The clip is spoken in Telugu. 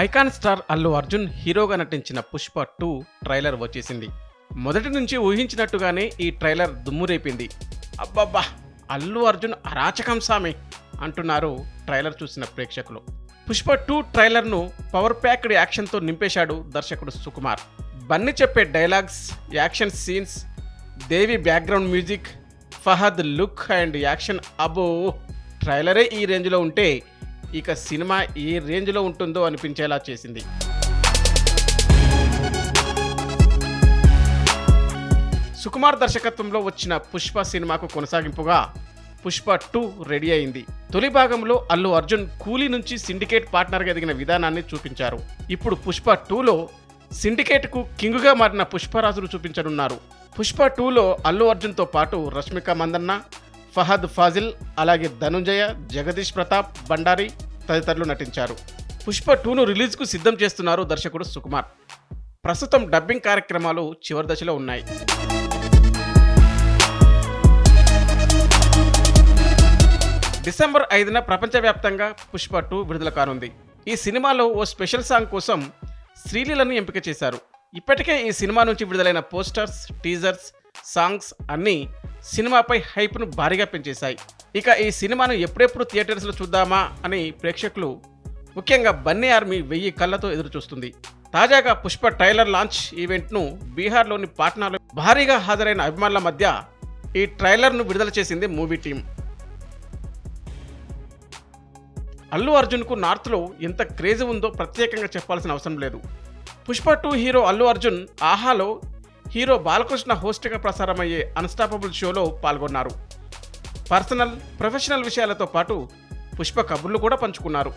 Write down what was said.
ఐకాన్ స్టార్ అల్లు అర్జున్ హీరోగా నటించిన పుష్ప టూ ట్రైలర్ వచ్చేసింది. మొదటి నుంచి ఊహించినట్టుగానే ఈ ట్రైలర్ దుమ్మురేపింది. అబ్బబ్బా అల్లు అర్జున్ అరాచకం సామి అంటున్నారు ట్రైలర్ చూసిన ప్రేక్షకులు. పుష్ప టూ ట్రైలర్ను పవర్ ప్యాక్డ్ యాక్షన్తో నింపేశాడు దర్శకుడు సుకుమార్. బన్ని చెప్పే dialogues action scenes Devi background music Fahadh look and action అబో ట్రైలరే ఈ రేంజ్లో ఉంటే ఇక సినిమా ఏ రేంజ్లో ఉంటుందో అనిపించేలా చేసింది. సుకుమార్ దర్శకత్వంలో వచ్చిన పుష్ప సినిమాకు కొనసాగింపుగా పుష్ప టూ రెడీ అయింది. తొలి భాగంలో అల్లు అర్జున్ కూలీ నుంచి సిండికేట్ పార్ట్నర్గా ఎదిగిన విధానాన్ని చూపించారు. ఇప్పుడు పుష్ప టూలో సిండికేట్కు కింగుగా మారిన పుష్పరాజును చూపించనున్నారు. పుష్ప టూలో అల్లు అర్జున్తో పాటు రష్మిక మందన్న ఫహద్ ఫాజిల్ అలాగే ధనుంజయ జగదీష్ ప్రతాప్ బండారి తదితరులు నటించారు. పుష్ప టూను రిలీజ్కు సిద్ధం చేస్తున్నారు దర్శకుడు సుకుమార్. ప్రస్తుతం డబ్బింగ్ కార్యక్రమాలు చివరి దశలో ఉన్నాయి. డిసెంబర్ ఐదున ప్రపంచవ్యాప్తంగా పుష్ప టూ విడుదల కానుంది. ఈ సినిమాలో ఓ స్పెషల్ సాంగ్ కోసం శ్రీలీలను ఎంపిక చేశారు. ఇప్పటికే ఈ సినిమా నుంచి విడుదలైన పోస్టర్స్ టీజర్స్ సాంగ్స్ అన్నీ సినిమాపై హైప్ను భారీగా పెంచేశాయి. ఇక ఈ సినిమాను ఎప్పుడెప్పుడు థియేటర్స్లో చూద్దామా అని ప్రేక్షకులు ముఖ్యంగా బన్నీ ఆర్మీ వెయ్యి కళ్ళతో ఎదురుచూస్తుంది. తాజాగా పుష్ప ట్రైలర్ లాంచ్ ఈవెంట్ను బీహార్లోని పాట్నాలో భారీగా హాజరైన అభిమానుల మధ్య ఈ ట్రైలర్ను విడుదల చేసింది మూవీ టీం. అల్లు అర్జున్కు నార్త్లో ఎంత క్రేజ్ ఉందో ప్రత్యేకంగా చెప్పాల్సిన అవసరం లేదు. పుష్ప టూ హీరో అల్లు అర్జున్ ఆహాలో హీరో బాలకృష్ణ హోస్ట్గా ప్రసారమయ్యే అన్స్టాపబుల్ షోలో పాల్గొన్నారు. పర్సనల్ ప్రొఫెషనల్ విషయాలతో పాటు పుష్ప కబుర్లు కూడా పంచుకున్నారు.